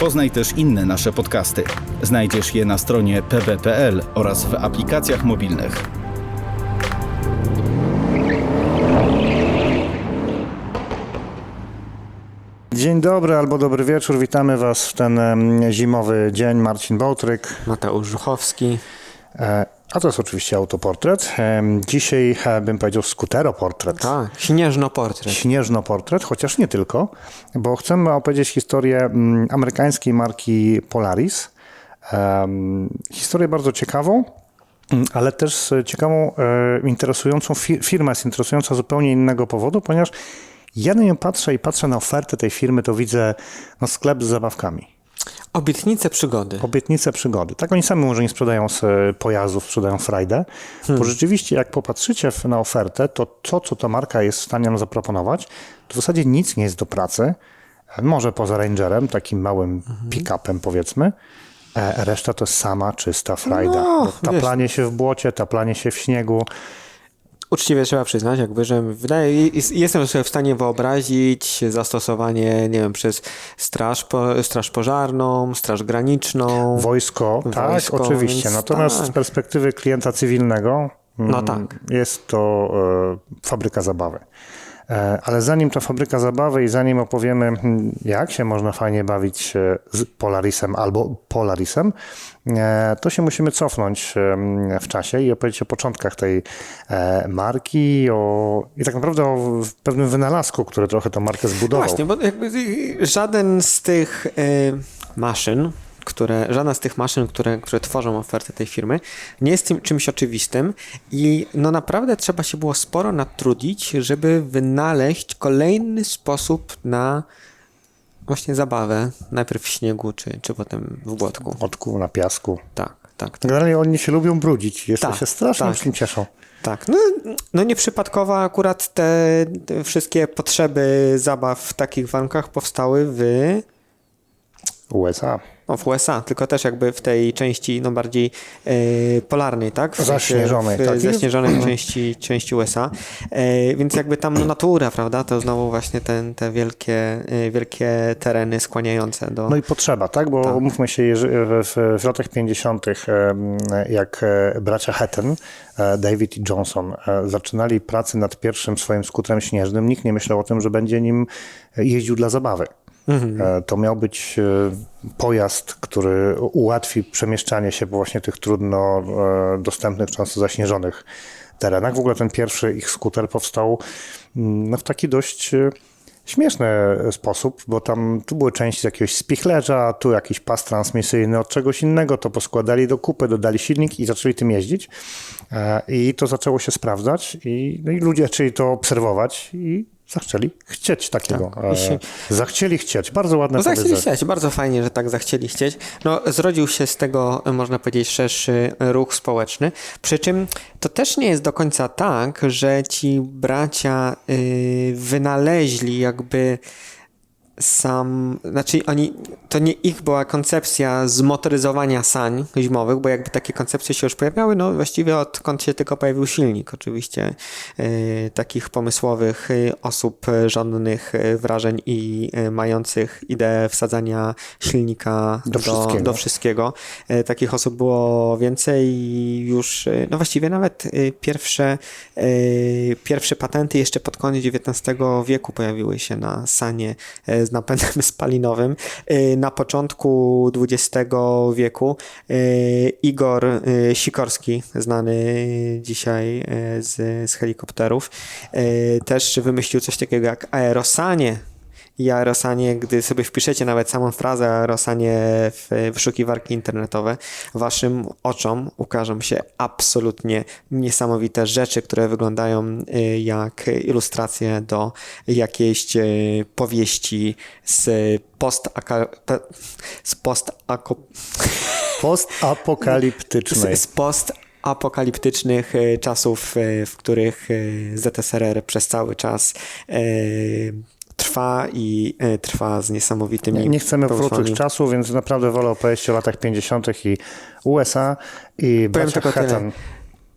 Poznaj też inne nasze podcasty. Znajdziesz je na stronie pb.pl oraz w aplikacjach mobilnych. Dzień dobry albo dobry wieczór. Witamy Was w ten zimowy dzień. Marcin Bałtryk. Mateusz Żuchowski. E, A to jest oczywiście autoportret. Dzisiaj e, bym powiedział skuteroportret. Tak, śnieżno-portret. Śnieżno-portret, chociaż nie tylko, bo chcemy opowiedzieć historię mm, amerykańskiej marki Polaris. Historię bardzo ciekawą, mm, ale też ciekawą, e, interesującą. Fi- Firma jest interesująca zupełnie innego powodu, ponieważ ja na nią patrzę i patrzę na ofertę tej firmy, to widzę no, sklep z zabawkami. Obietnice przygody. Obietnice przygody. Tak oni sami może nie sprzedają pojazdów, sprzedają frajdę. Bo rzeczywiście, jak popatrzycie na ofertę, to to, co ta marka jest w stanie nam zaproponować, to w zasadzie nic nie jest do pracy. Może poza Rangerem, takim małym pick-upem powiedzmy. E, Reszta to sama czysta frajda. No, taplanie się w błocie, taplanie się w śniegu. Uczciwie trzeba przyznać, jakby, że wydaje, jest- jestem sobie w stanie wyobrazić zastosowanie, nie wiem, przez straż, po, straż pożarną, straż graniczną. Wojsko, tak, Wojsko, oczywiście. więc Natomiast tak. z perspektywy klienta cywilnego mm, No tak. jest to e, fabryka zabawy. E, ale zanim ta fabryka zabawy i zanim opowiemy, mm, jak się można fajnie bawić e, z Polarisem albo Polarisem, e, to się musimy cofnąć w czasie i opowiedzieć o początkach tej marki o, i tak naprawdę o pewnym wynalazku, który trochę tą markę zbudował. Właśnie, bo jakby żaden z tych maszyn, które, żadna z tych maszyn, które, które tworzą ofertę tej firmy, nie jest tym, czymś oczywistym i no naprawdę trzeba się było sporo natrudzić, żeby wynaleźć kolejny sposób na właśnie zabawę, najpierw w śniegu, czy, czy potem w błotku. Odku na piasku. Tak, tak, tak. Generalnie oni się lubią brudzić. Jeszcze Tak, się strasznie tak. wszystkim cieszą. Tak, no, no nieprzypadkowo akurat te, te wszystkie potrzeby zabaw w takich warunkach powstały w USA. No, w USA, tylko też jakby w tej części no bardziej e, polarnej, tak? W Zaśnieżonej, w, tak. Zaśnieżonej części, części USA. E, więc jakby tam no, natura, prawda? To znowu właśnie ten, te wielkie, e, wielkie tereny skłaniające do... No i potrzeba, tak? Bo umówmy się, jeży- w, w, latach 50., em, jak e, bracia Hatton, e, David i Johnson, e, zaczynali pracę nad pierwszym swoim skuterem śnieżnym, nikt nie myślał o tym, że będzie nim jeździł dla zabawy. E, To miał być e, pojazd, który ułatwi przemieszczanie się po właśnie tych trudno e, dostępnych, często zaśnieżonych terenach. W ogóle ten pierwszy ich skuter powstał mm, no, w taki dość śmieszny sposób, bo tam tu były części z jakiegoś spichlerza, tu jakiś pas transmisyjny od czegoś innego, to poskładali do kupy, dodali silnik i zaczęli tym jeździć. I to zaczęło się sprawdzać i, no i ludzie zaczęli to obserwować i zaczęli chcieć takiego. Tak. Się- E, Zachcieli chcieć. Bardzo ładne No zachcieli chcieć, bardzo fajnie, że tak zachcieli chcieć. No zrodził się z tego, e, można powiedzieć, szerszy ruch społeczny. Przy czym to też nie jest do końca tak, że ci bracia y, wynaleźli jakby sam, znaczy oni, to nie ich była koncepcja zmotoryzowania sań zimowych, bo jakby takie koncepcje się już pojawiały, no właściwie odkąd się tylko pojawił silnik, oczywiście y, takich pomysłowych y, osób żądnych y, wrażeń i y, mających ideę wsadzania silnika Do do, wszystkiego. do wszystkiego. Y, takich osób było więcej i już, y, no właściwie nawet pierwsze, pierwsze patenty jeszcze pod koniec XIX wieku pojawiły się na sanie z napędem spalinowym. Y, Na początku XX wieku y, Igor y, Sikorski, znany dzisiaj z, z helikopterów, też wymyślił coś takiego jak aerosanie. I aerosanie, gdy sobie wpiszecie nawet samą frazę aerosanie w wyszukiwarki internetowe, waszym oczom ukażą się absolutnie niesamowite rzeczy, które wyglądają y, jak ilustracje do jakiejś y, powieści z post z post Postapokaliptycznej. z, z post apokaliptycznych e, czasów, w których ZSRR przez cały czas trwa i e, trwa z niesamowitymi Nie, nie chcemy pomysłami. wrócić czasu, więc naprawdę wolę opowiedzieć o latach 50. i USA i Powiem tylko tyle.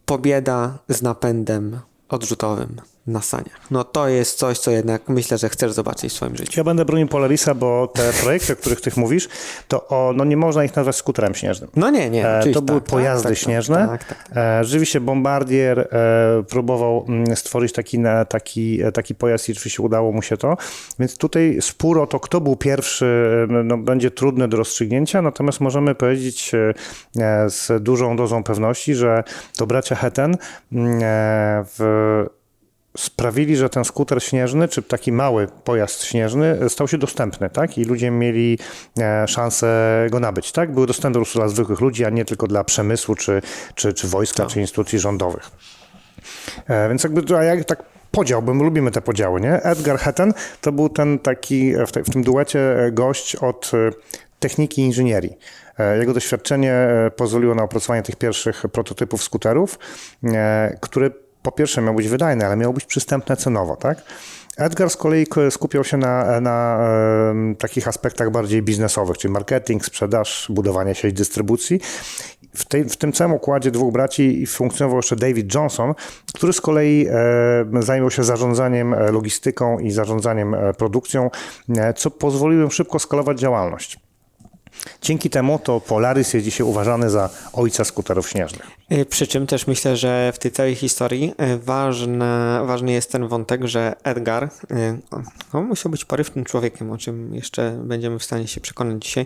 Pobieda z napędem odrzutowym. Na saniach. No to jest coś, co jednak myślę, że chcesz zobaczyć w swoim życiu. Ja będę bronił Polarisa, bo te projekty, o których ty mówisz, to o, no nie można ich nazwać skuterem śnieżnym. No nie, nie. E, To były tak, pojazdy tak, tak, śnieżne. Tak, tak, tak. E, Rzeczywiście Bombardier e, próbował mm, stworzyć taki, na- taki, e, taki pojazd i oczywiście udało mu się to. Więc tutaj spór o to, kto był pierwszy, e, no, będzie trudny do rozstrzygnięcia, natomiast możemy powiedzieć e, z dużą dozą pewności, że to bracia Hetten mm, w sprawili, że ten skuter śnieżny, czy taki mały pojazd śnieżny stał się dostępny, tak? I ludzie mieli e, szansę go nabyć, tak? Były dostępne po prostu dla zwykłych ludzi, a nie tylko dla przemysłu, czy, czy, czy wojska, czy instytucji rządowych. E, więc jakby, a jak tak podział, bo my lubimy te podziały, nie? Edgar Hetten to był ten taki e, w, te, w tym duecie gość od techniki i inżynierii. Jego doświadczenie pozwoliło na opracowanie tych pierwszych prototypów skuterów, które po pierwsze miały być wydajne, ale miały być przystępne cenowo, tak? Edgar z kolei skupiał się na, na takich aspektach bardziej biznesowych, czyli marketing, sprzedaż, budowanie sieci dystrybucji. W, tej, w tym całym układzie dwóch braci funkcjonował jeszcze David Johnson, który z kolei zajmował się zarządzaniem e, logistyką i zarządzaniem e, produkcją, e, co pozwoliło im szybko skalować działalność. Dzięki temu to Polaris jest dzisiaj uważany za ojca skuterów śnieżnych. Y, Przy czym też myślę, że w tej całej historii y, ważne, ważny jest ten wątek, że Edgar y, on musiał być porywczym człowiekiem, o czym jeszcze będziemy w stanie się przekonać dzisiaj.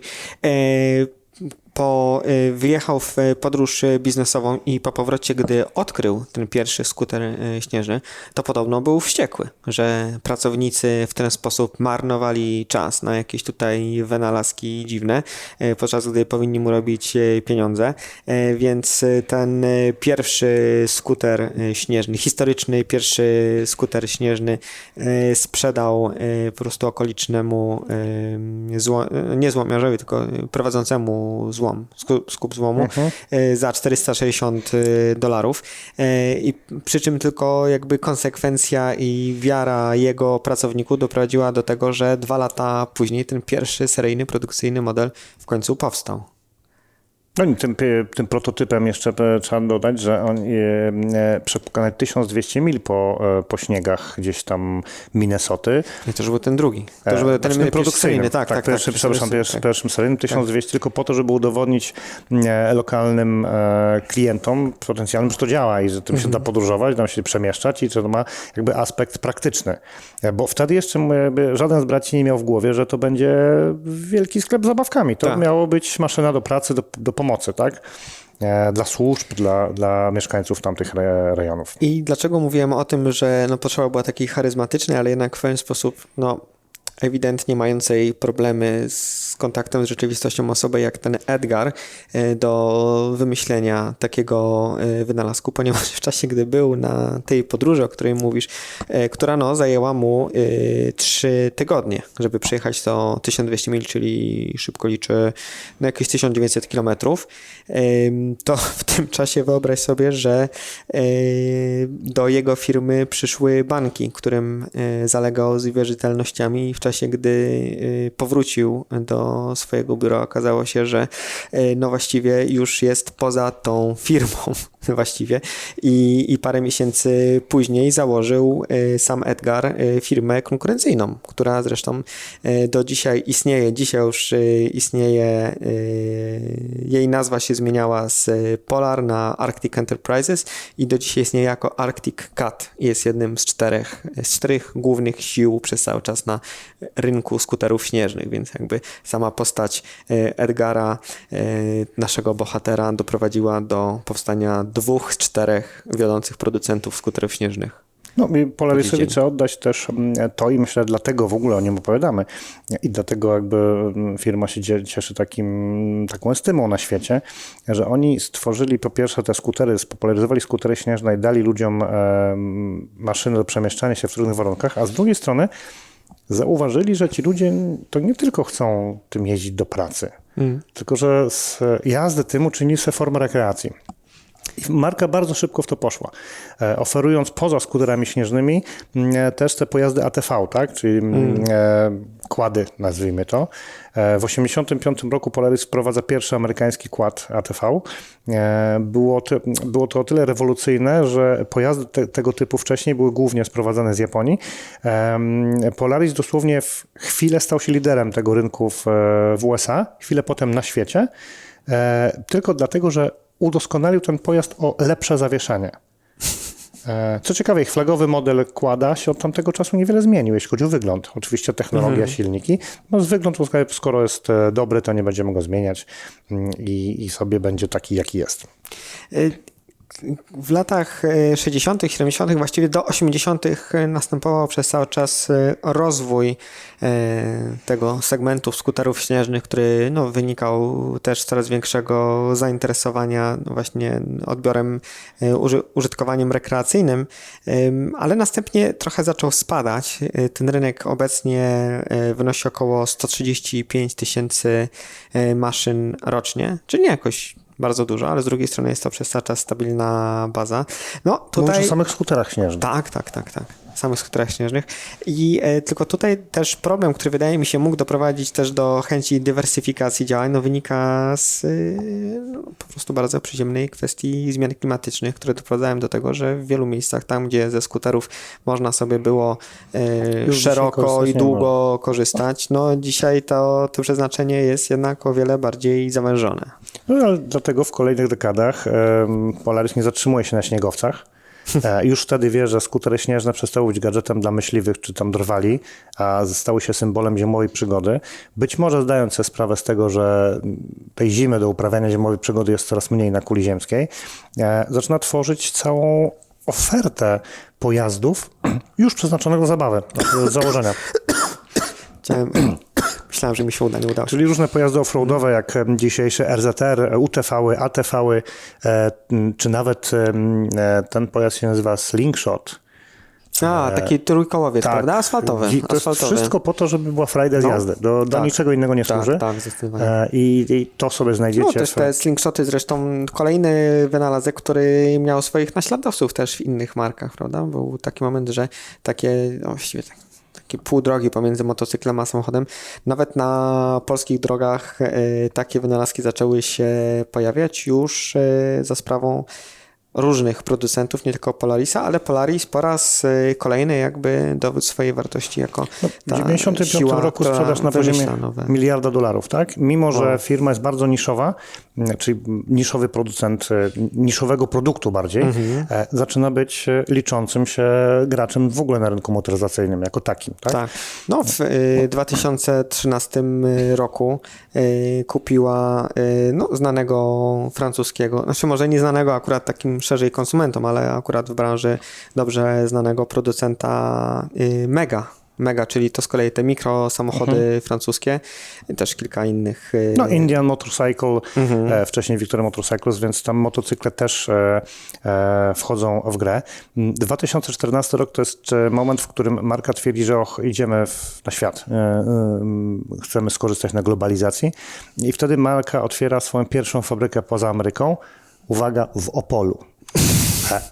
Po, y, wyjechał w podróż biznesową i po powrocie, gdy odkrył ten pierwszy skuter y, śnieżny, to podobno był wściekły, że pracownicy w ten sposób marnowali czas na jakieś tutaj wynalazki dziwne, y, podczas gdy powinni mu robić pieniądze. Więc ten pierwszy skuter śnieżny, historyczny pierwszy skuter śnieżny sprzedał po prostu okolicznemu zło, nie złomiarzowi, tylko prowadzącemu złom, skup, złomu y, za 460 y, dolarów. Y, I przy czym tylko jakby konsekwencja i wiara jego pracowników doprowadziła do tego, że dwa lata później ten pierwszy seryjny, produkcyjny model w końcu powstał. No i tym, tym prototypem jeszcze e, trzeba dodać, że on e, e, przepokonał 1200 mil po, po śniegach gdzieś tam Minnesoty. I to już był ten drugi. To już był znaczy ten tym pierwszy produkcyjnym, seryjny, tak, tak, pierwszy, tak, przepraszam, pierwszy, pierwszy, tak. pierwszym seryjnym 1200, tylko po to, żeby udowodnić e, lokalnym klientom potencjalnym, że to działa i że tym się da podróżować, da się przemieszczać i że to ma jakby aspekt praktyczny. Bo wtedy jeszcze żaden z braci nie miał w głowie, że to będzie wielki sklep z zabawkami. To Tak. miało być maszyna do pracy, do, do pomocy, tak? E, Dla służb, dla, dla mieszkańców tamtych re, rejonów. I dlaczego mówiłem o tym, że no, potrzeba była takiej charyzmatycznej, ale jednak w pewien sposób no, ewidentnie mającej problemy z kontaktem z rzeczywistością osoby jak ten Edgar e, do wymyślenia takiego e, wynalazku, ponieważ w czasie, gdy był na tej podróży, o której mówisz, e, która no, zajęła mu e, trzy tygodnie, żeby przejechać to 1200 mil, czyli szybko liczę no, jakieś 1900 kilometrów, to w tym czasie wyobraź sobie, że do jego firmy przyszły banki, którym zalegał z wierzytelnościami w czasie, gdy powrócił do swojego biura, okazało się, że e, no właściwie już jest poza tą firmą właściwie i, i parę miesięcy później założył e, sam Edgar e, firmę konkurencyjną, która zresztą do dzisiaj istnieje. Dzisiaj już istnieje, jej nazwa się zmieniała z Polar na Arctic Enterprises i do dzisiaj istnieje jako Arctic Cat. Jest jednym z czterech, z czterech głównych sił przez cały czas na rynku skuterów śnieżnych, więc jakby sama postać e, Edgara, e, naszego bohatera, doprowadziła do powstania dwóch z czterech wiodących producentów skuterów śnieżnych. No i Polarisowi dzień. trzeba oddać też mm, to i myślę, dlatego w ogóle o nim opowiadamy i dlatego jakby mm, firma się cieszy takim, taką estymą na świecie, że oni stworzyli po pierwsze te skutery, spopularyzowali skutery śnieżne i dali ludziom maszyny do przemieszczania się w trudnych warunkach, a z drugiej strony zauważyli, że ci ludzie to nie tylko chcą tym jeździć do pracy, tylko że z jazdy tym uczynili sobie formę rekreacji. I marka bardzo szybko w to poszła, e, oferując poza skuterami śnieżnymi mm, e, też te pojazdy ATV, tak? czyli mm. e, kłady, nazwijmy to. W 1985 roku Polaris wprowadza pierwszy amerykański kład ATV. Było, to, było to o tyle rewolucyjne, że pojazdy te, tego typu wcześniej były głównie sprowadzane z Japonii. Polaris dosłownie w chwilę stał się liderem tego rynku w, w USA, chwilę potem na świecie, tylko dlatego, że udoskonalił ten pojazd o lepsze zawieszenie. E, Co ciekawe, ich flagowy model kłada się od tamtego czasu niewiele zmienił, jeśli chodzi o wygląd. Oczywiście technologia, silniki. No, z wygląd, skoro jest e, dobry, to nie będziemy go zmieniać mm, i, i sobie będzie taki, jaki jest. W latach y, 60., 70., właściwie do 80. następował przez cały czas y, rozwój y, tego segmentu skuterów śnieżnych, który no, wynikał też z coraz większego zainteresowania no, właśnie odbiorem, uży- użytkowaniem rekreacyjnym, Ym, ale następnie trochę zaczął spadać. Ten rynek obecnie wynosi około 135 tysięcy maszyn rocznie, czyli nie jakoś bardzo dużo, ale z drugiej strony jest to przez cały czas stabilna baza. No Mówisz tutaj... o samych skuterach śnieżnych. Tak, tak, tak, tak. Samych skuterach śnieżnych. I e, tylko tutaj też problem, który wydaje mi się mógł doprowadzić też do chęci dywersyfikacji działań, no wynika z e, no, po prostu bardzo przyziemnej kwestii zmian klimatycznych, które doprowadzają do tego, że w wielu miejscach, tam gdzie ze skuterów można sobie było dzisiaj szeroko i długo korzystać, no dzisiaj to, to przeznaczenie jest jednak o wiele bardziej zawężone. No ale dlatego w kolejnych dekadach em, Polaris nie zatrzymuje się na śniegowcach. E, Już wtedy wie, że skutery śnieżne przestały być gadżetem dla myśliwych czy tam drwali, a stały się symbolem zimowej przygody. Być może zdając sobie sprawę z tego, że tej zimy do uprawiania zimowej przygody jest coraz mniej na kuli ziemskiej, e, zaczyna tworzyć całą ofertę pojazdów już przeznaczonych do zabawy, z założenia. Chciałem, myślałem, że mi się uda, nie udało. Czyli różne pojazdy offroadowe, jak dzisiejsze RZR, UTV-y, ATV-y, e, m, czy nawet e, ten pojazd się nazywa Slingshot. A, taki trójkołowiec, prawda? Asfaltowy. To asfaltowy. wszystko po to, żeby była frajda z No, jazdy. Do, do tak. niczego innego nie Tak, służy. tak, zdecydowanie. E, I, I to sobie znajdziecie. No też te slingshoty zresztą kolejny wynalazek, który miał swoich naśladowców też w innych markach, prawda? Był taki moment, że takie no, właściwie tak, takie pół drogi pomiędzy motocyklem a samochodem. Nawet na polskich drogach e, takie wynalazki zaczęły się pojawiać już e, za sprawą różnych producentów, nie tylko Polarisa, ale Polaris po raz e, kolejny jakby dowód swojej wartości jako No, w ta 95 siła, roku która sprzedaż na poziomie nowe. miliarda dolarów, tak? Mimo, że O. firma jest bardzo niszowa, m, czyli niszowy producent e, niszowego produktu bardziej, Mhm. e, zaczyna być e, liczącym się graczem w ogóle na rynku motoryzacyjnym jako takim, tak? Tak. No w y, 2013 roku y, kupiła y, no, znanego francuskiego, znaczy może nie znanego akurat takim szerzej konsumentom, ale akurat w branży dobrze znanego producenta y, Mega. Mega, czyli to z kolei te mikro samochody francuskie, i też kilka innych. y, No, Indian Motorcycle, Mhm. e, wcześniej Victoria Motorcycles, więc tam motocykle też e, e, wchodzą w grę. Mm, 2014 rok to jest moment, w którym marka twierdzi, że och, idziemy w, na świat, chcemy skorzystać na globalizacji i wtedy marka otwiera swoją pierwszą fabrykę poza Ameryką, uwaga, w Opolu.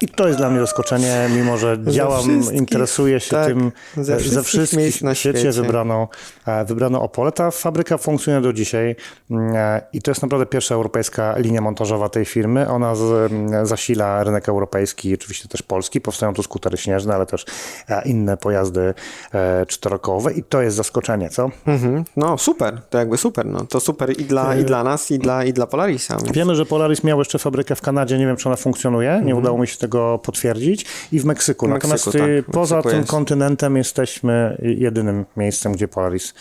I to jest dla mnie zaskoczenie, mimo że działam, interesuję się tak, tym ze e, wszystkich ze wszystkich miejsc na świecie, świecie. wybrano, e, wybrano Opole. Ta fabryka funkcjonuje do dzisiaj mm, e, i to jest naprawdę pierwsza europejska linia montażowa tej firmy. Ona z, mm, zasila rynek europejski, oczywiście też polski. Powstają tu skutery śnieżne, ale też inne pojazdy czterokołowe i to jest zaskoczenie, co? Mhm. No super, to jakby super. No. To super i dla, i dla nas, i dla, i dla Polarisa. Więc... Wiemy, że Polaris miał jeszcze fabrykę w Kanadzie, nie wiem, czy ona funkcjonuje, nie udało mi się tego potwierdzić, i w Meksyku. Natomiast Meksyku, y, tak, w poza Meksyku tym jest. kontynentem jesteśmy jedynym miejscem, gdzie Polaris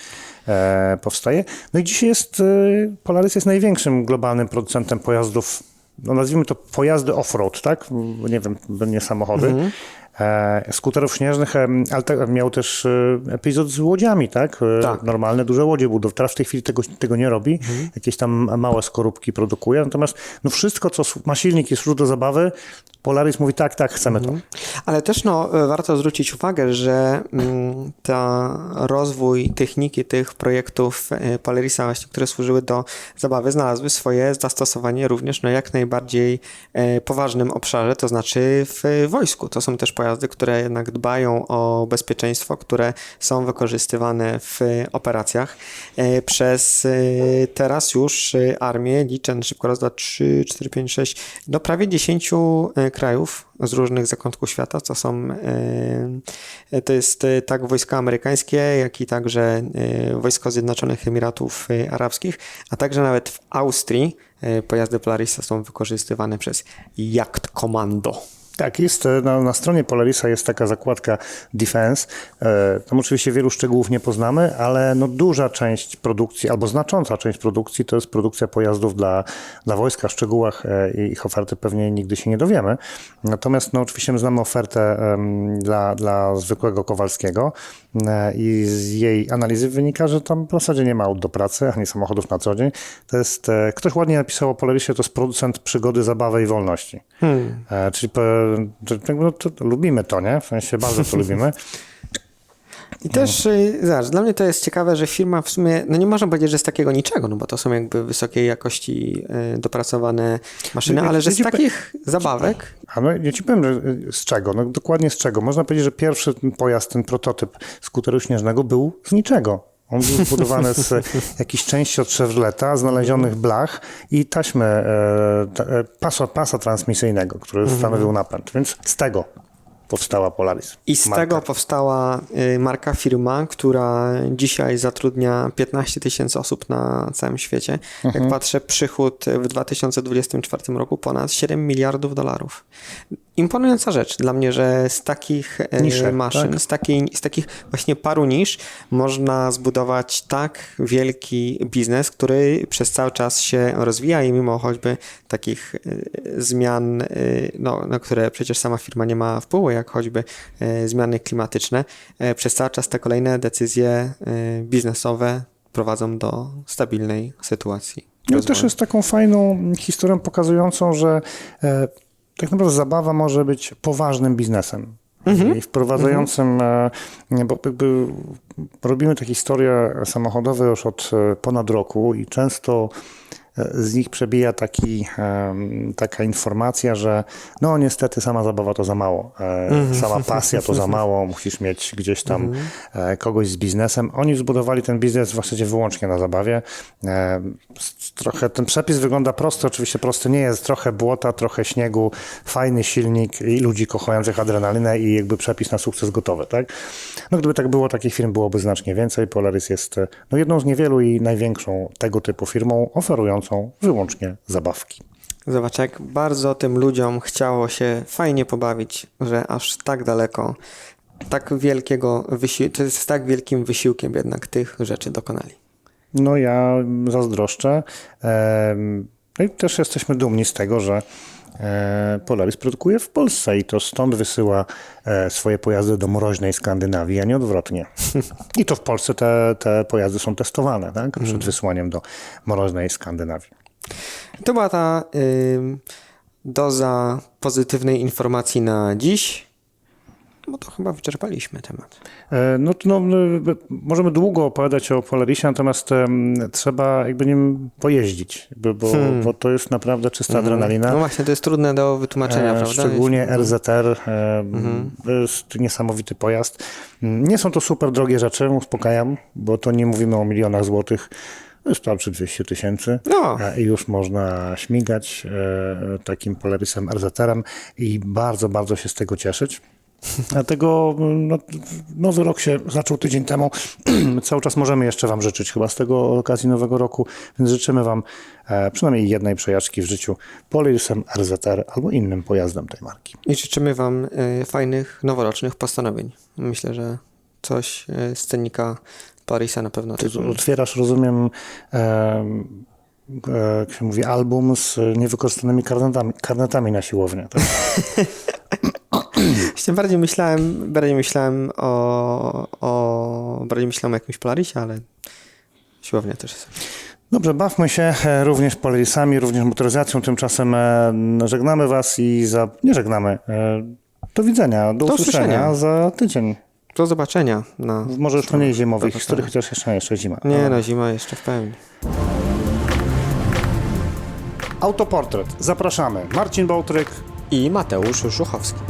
e, powstaje. No i dzisiaj jest, y, Polaris jest największym globalnym producentem pojazdów no nazwijmy to pojazdy off-road, tak? Nie wiem, nie samochody. Mhm. E, skuterów śnieżnych, ale miał też e, epizod z łodziami, tak? E, Tak. Normalne, duże łodzie budowlane. Teraz w tej chwili tego, tego nie robi. Mhm. Jakieś tam małe skorupki produkuje. Natomiast no wszystko, co ma silnik i służy do zabawy, Polaris mówi tak, tak, chcemy Mhm. to. Ale też no, warto zwrócić uwagę, że mm, ta rozwój techniki tych projektów Polarisa, właśnie, które służyły do zabawy, znalazły swoje zastosowanie również no, jak najbardziej poważnym obszarze, to znaczy w wojsku. To są też pojazdy, które jednak dbają o bezpieczeństwo, które są wykorzystywane w operacjach. E, Przez e, teraz już e, armię liczę szybko raz, dwa, trzy, cztery, pięć, sześć, do prawie 10 e, krajów z różnych zakątków świata. To są, to jest tak wojska amerykańskie, jak i także wojsko Zjednoczonych Emiratów Arabskich, a także nawet w Austrii pojazdy Polarisa są wykorzystywane przez Jagd Commando. Tak, jest e, na, na stronie Polarisa jest taka zakładka Defense. E, Tam oczywiście wielu szczegółów nie poznamy, ale no duża część produkcji, albo znacząca część produkcji to jest produkcja pojazdów dla, dla wojska. W szczegółach e, ich oferty pewnie nigdy się nie dowiemy. Natomiast no oczywiście my znamy ofertę dla, dla zwykłego Kowalskiego i z jej analizy wynika, że tam w zasadzie nie ma aut do pracy, ani samochodów na co dzień. To jest, ktoś ładnie napisał o Polarisie, to jest producent przygody, zabawy i wolności. E, czyli to, to, no, to, to lubimy to, nie? W sensie bardzo to lubimy. I też, zobacz, dla mnie to jest ciekawe, że firma w sumie, no nie można powiedzieć, że z takiego niczego, no bo to są jakby wysokiej jakości y, dopracowane maszyny, No, ale że z takich zabawek, A no, ja ci powiem, że y, z czego, no dokładnie z czego. Można powiedzieć, że pierwszy pojazd, ten prototyp skuteru śnieżnego był z niczego. On był zbudowany z e, jakichś części od Chevroleta, znalezionych blach i taśmy e, ta- e, pasa, pasa transmisyjnego, który stanowił napęd. Więc z tego powstała Polaris. I z Marka. tego powstała y, marka, firma, która dzisiaj zatrudnia 15 tysięcy osób na całym świecie. Mhm. Jak patrzę, przychód w 2024 roku ponad 7 miliardów dolarów. Imponująca rzecz dla mnie, że z takich y, Nisze, maszyn, tak? z, takiej, z takich właśnie paru nisz można zbudować tak wielki biznes, który przez cały czas się rozwija i mimo choćby takich y, zmian, y, no, na które przecież sama firma nie ma wpływu, jak choćby zmiany klimatyczne, przez cały czas te kolejne decyzje biznesowe prowadzą do stabilnej sytuacji. No też jest taką fajną historią pokazującą, że e, tak naprawdę zabawa może być poważnym biznesem. I wprowadzającym, e, nie, bo jakby robimy te historie samochodowe już od e, ponad roku i często e, z nich przebija taki, taka informacja, że no niestety sama zabawa to za mało, e, sama pasja to za mało, musisz mieć gdzieś tam e, kogoś z biznesem. Oni zbudowali ten biznes w zasadzie wyłącznie na zabawie. E, Trochę ten przepis wygląda prosty, oczywiście prosty nie jest, trochę błota, trochę śniegu, fajny silnik i ludzi kochających adrenalinę i jakby przepis na sukces gotowy, tak? No gdyby tak było, takich firm byłoby znacznie więcej. Polaris jest no, jedną z niewielu i największą tego typu firmą oferującą wyłącznie zabawki. Zobacz, jak bardzo tym ludziom chciało się fajnie pobawić, że aż tak daleko, tak wielkiego wysiłku, z tak wielkim wysiłkiem jednak tych rzeczy dokonali. No ja zazdroszczę. No i też jesteśmy dumni z tego, że Polaris produkuje w Polsce i to stąd wysyła e, swoje pojazdy do mroźnej Skandynawii, a nie odwrotnie. I to w Polsce te, te pojazdy są testowane tak? przed wysłaniem do mroźnej Skandynawii. To była ta ym, doza pozytywnej informacji na dziś. No to chyba wyczerpaliśmy temat. E, No, no, możemy długo opowiadać o Polarisie, natomiast em, trzeba jakby nim pojeździć, jakby, bo, bo to jest naprawdę czysta adrenalina. No właśnie, to jest trudne do wytłumaczenia, E, prawda? Szczególnie. RZR e, to jest niesamowity pojazd. Mm, Nie są to super drogie rzeczy, uspokajam, bo to nie mówimy o milionach złotych. Wystarczy 200 tysięcy No. i już można śmigać takim Polarisem RZR-em i bardzo, bardzo się z tego cieszyć. Dlatego no, nowy rok się zaczął tydzień temu. Cały czas możemy jeszcze Wam życzyć, chyba z tego okazji nowego roku, więc życzymy Wam e, przynajmniej jednej przejażdżki w życiu Polarisem RZR albo innym pojazdem tej marki. I życzymy Wam y, fajnych, noworocznych postanowień. Myślę, że coś y, z cennika Parisa na pewno Ty otwierasz, rozumiem, e, e, jak się mówi, album z niewykorzystanymi karnetami, karnetami na siłownię. Tak? Właśnie bardziej myślałem, bardziej myślałem o, o bardziej myślałem o jakimś Polarisie, ale siłownia też jest. Dobrze, bawmy się e, również Polarisami, również motoryzacją. Tymczasem e, żegnamy Was i za... nie żegnamy. E, Do widzenia, do, Do usłyszenia. usłyszenia. za tydzień. Do zobaczenia na... Może już mniej zimowych historii, chociaż jeszcze jeszcze zima. Nie, no zima jeszcze w pełni. Autoportret. Zapraszamy. Marcin Bołtryk, I Mateusz Żuchowski.